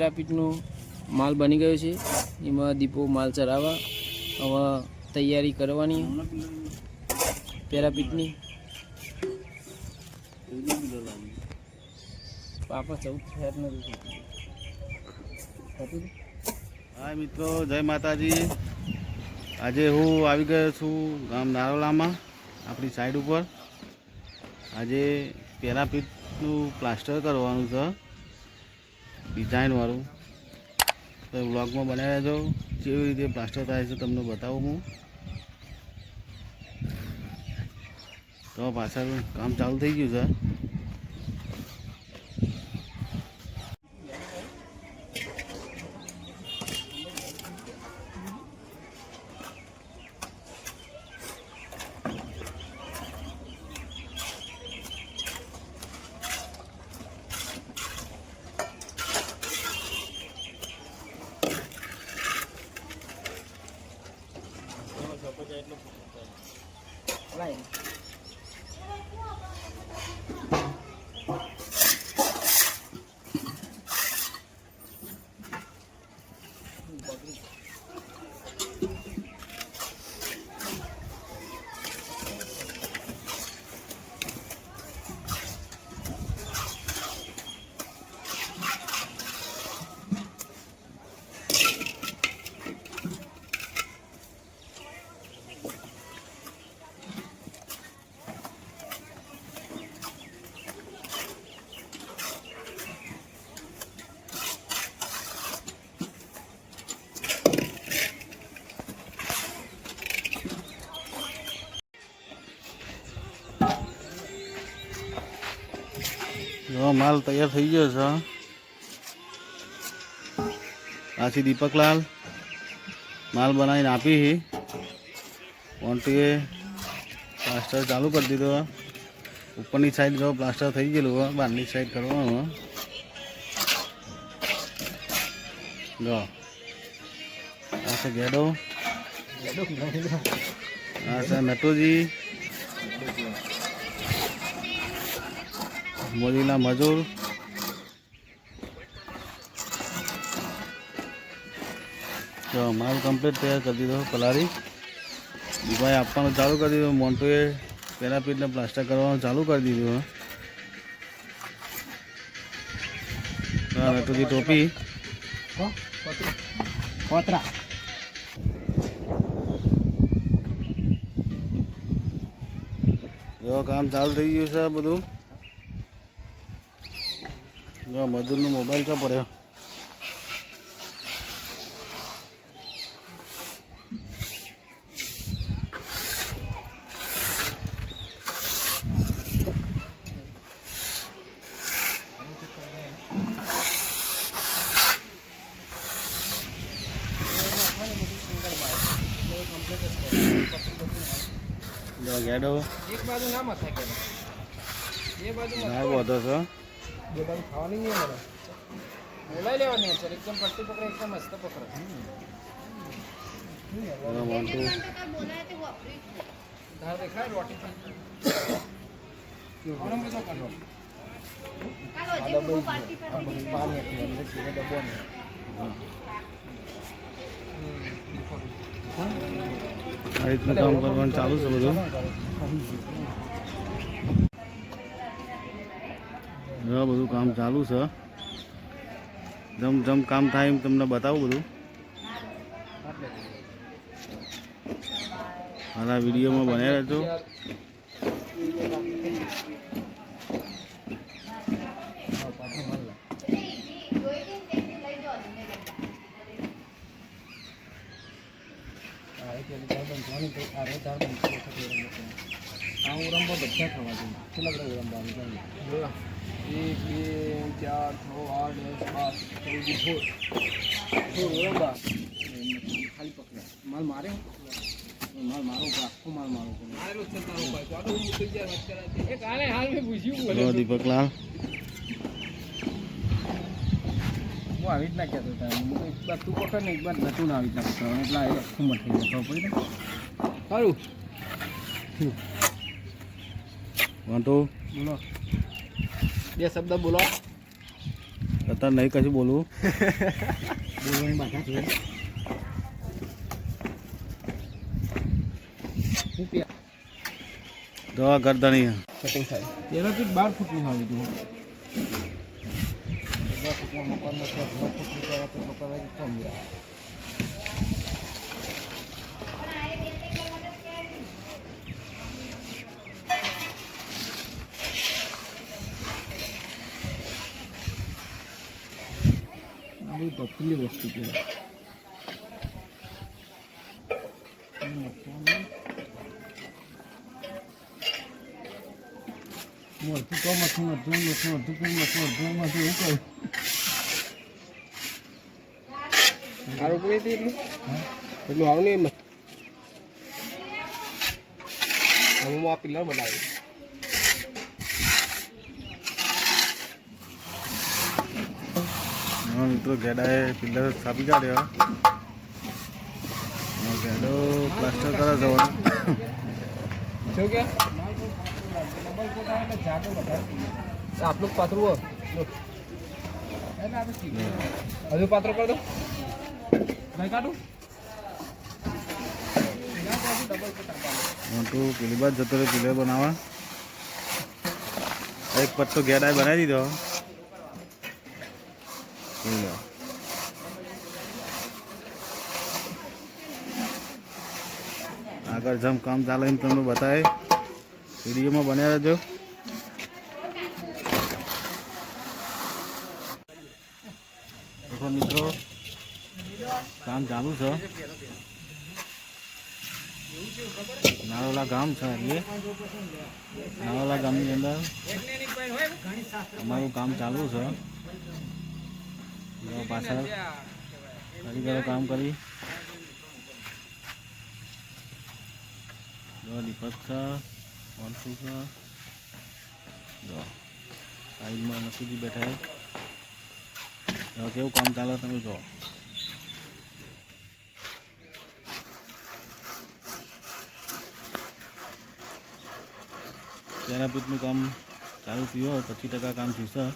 પેરાપીટનો માલ બની ગયો છે. એમાં દીપો માલ ચરાવવા, હવે તૈયારી કરવાની પેરાપીટની પાપા ચૌદ ફેર નથી હા મિત્રો, જય માતાજી. આજે હું આવી ગયો છું ગામ નારોલામાં, આપણી સાઈડ ઉપર. આજે પેરાપીટનું પ્લાસ્ટર કરવાનું છે. ડિઝાઇનવાળું તો બ્લોગમાં બનાવ્યા છો કેવી રીતે પ્લાસ્ટર થાય છે તમને બતાવું હું. તો પાછળ કામ ચાલુ થઈ ગયું છે. માલ તૈયાર થઈ ગયો છે. આથી દીપકલાલ માલ બનાવીને આપી છે કોન્ટીએ પ્લાસ્ટર ચાલુ કરી દીધો. ઉપરની સાઈડ જો પ્લાસ્ટર થઈ ગયેલું હોય બહારની સાઈડ કરવાનું જો. આ છે ગેડો. આ છે નટુજી મોદીના મજૂર. તો માલ કમ્પ્લીટ તૈયાર કરી દીધો પલારી દુભાઈ આપવાનું ચાલુ કરી દીધું. મોન્ટુએ પેરાપીટને પ્લાસ્ટર કરવાનું ચાલુ કરી દીધું નટુજી ટોપી. કોતરા. જો કામ ચાલુ થઈ ગયું છે બધું. જો મજૂરનો મોબાઈલ ક્યાં પડ્યો જો ગેડો એક બાજુ ના મથાય કે એ બાજુ ના વધો છો બે બાજુ ખાવાની નહીં મળે બોલાવી લેવાની છે એકદમ પટ્ટી પકડે એકદમ મસ્ત પકડે. દેખાય રોટી. આ રીતનું કામ કરવાનું ચાલુ છે બધું. જો બધું કામ ચાલુ છે. જમ જમ કામ થાય એમ તમને બતાવું બધું. મારા વિડીયોમાં બનાવી રહેજો. આ ઉરંબા બધા ખાવા જોઈએ. કેટલા બધા ઉરંબા એક બે ચાર છ આઠ દસ બાર ચૌદ ફોર સોળ. ઉરંબા ખાલી પકડા માલ મારે? માલ મારો આખો માલ મારો. દીપકલાલ. હું આવી રીતના કહેતો હતા. હું તો એક બાર તું પકડ ને એક બાર નતું ના આવી જ ના પકડવાનું એટલે આ આખું મઠી જાય ખબર પડી ને સારું. વન બોલો. બે શબ્દ બોલો. અત્યારે નહીં કશું બોલવું. બોલવાની બાધા છે. દવા ગરદણી કટિંગ થાય. તેનાથી ફીટ બાર ફૂટની આવી હતું દસ ફૂટમાં મકાનમાં છે દસ ફૂટની તો મકાન કમ જાય તકલી વસ્તુ કહેવાય મોરથી કહું મથું મથું મથું મથું કહું મથું મથું મથું એવું કહું સારું પડે એટલું? એટલું આવું નહીં હું આ પિલર બનાવી. હા મિત્રો ગેડાએ પિલ્લર સ્થાપી કાઢ્યો. હવે ગેડો પ્લાસ્ટર કરે જવાનું. આટલું પાતળું. હજુ પાત્ર કરી દો. કાઢું? મોટું પેલી બાદ જતો રહ્યો પિલ્લર બનાવવા. એક પટ્ટો ગેડાએ બનાવી દીધો. આગળ જમ કામ ચાલે એમ તમને બતાવે વિડીયોમાં બન્યા રહેજો. મિત્રો, કામ ચાલુ છે. નારોલા ગામ છે એ નારોલા ગામની અંદર અમારું કામ ચાલુ છે. પાછળ કારીગરો કામ કરી. જો દીપક છે વંશુ છે જો, સાઈડમાં નસીજી બેઠા છે. કેવું કામ ચાલે તમે જો તેરાપીટનું કામ ચાલુ થયું હોય, પચીસ ટકા કામ થયું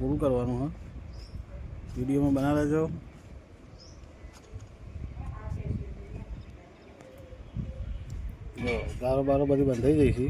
પૂરું કરવાનું હા. વિડીયોમાં બના રહેજો ગારો બારો બધી બંધાઈ ગઈ છે.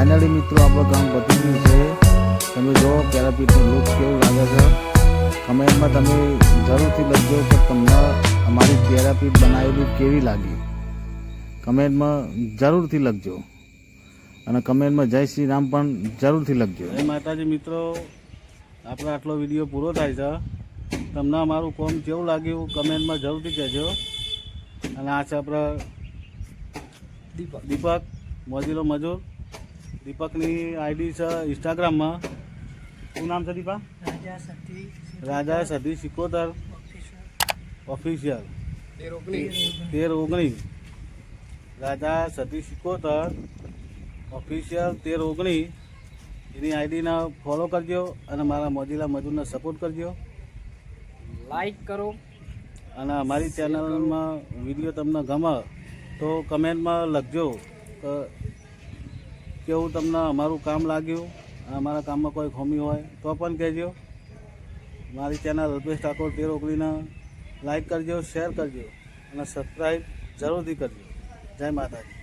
ફાઇનલી મિત્રો, આપણું કામ પતી ગયું છે. તમે જો પેરાપીટનું લુક કેવું લાગે છે. કમેન્ટમાં તમે જરૂરથી લખજો કે તમને અમારી પેરાપીટ બનાવેલી કેવી લાગી. કમેન્ટમાં જરૂરથી લખજો. અને કમેન્ટમાં જય શ્રી રામ પણ જરૂરથી લખજો. જય માતાજી, મિત્રો. આપણો આટલો વીડિયો પૂરો થાય છે. તમને અમારું કોમ કેવું લાગ્યું કમેન્ટમાં જરૂરથી કહેજો. અને આ છે આપણે દીપક દીપક, મોજીલો મજૂર. દીપકની આઈડી છે ઇન્સ્ટાગ્રામમાં. શું નામ છે દીપા? રાજા સતી રાજા સધી સિકોતર. ઓફિશિયલ તેર ઓગણીસ. તેર ઓગણીસ. રાજા સતી સિકોતર. ઓફિશિયલ તેર ઓગણીસ. એની આઈડીને ફોલો કરજો અને મારા મોજીલા મજૂરને સપોર્ટ કરજો. લાઈક કરો. અને અમારી ચેનલમાં વીડિયો તમને ગમે તો કમેન્ટમાં લખજો. કેવું તમને અમારું કામ લાગ્યું અમારા કામમાં કોઈ ખોમી હોય, તો પણ કહેજો. મારી ચેનલ અલ્પેશ ઠાકોર તેર ઓગણીને લાઈક કરજો શેર કરજો, અને સબસ્ક્રાઈબ જરૂરથી કરજો. જય માતાજી.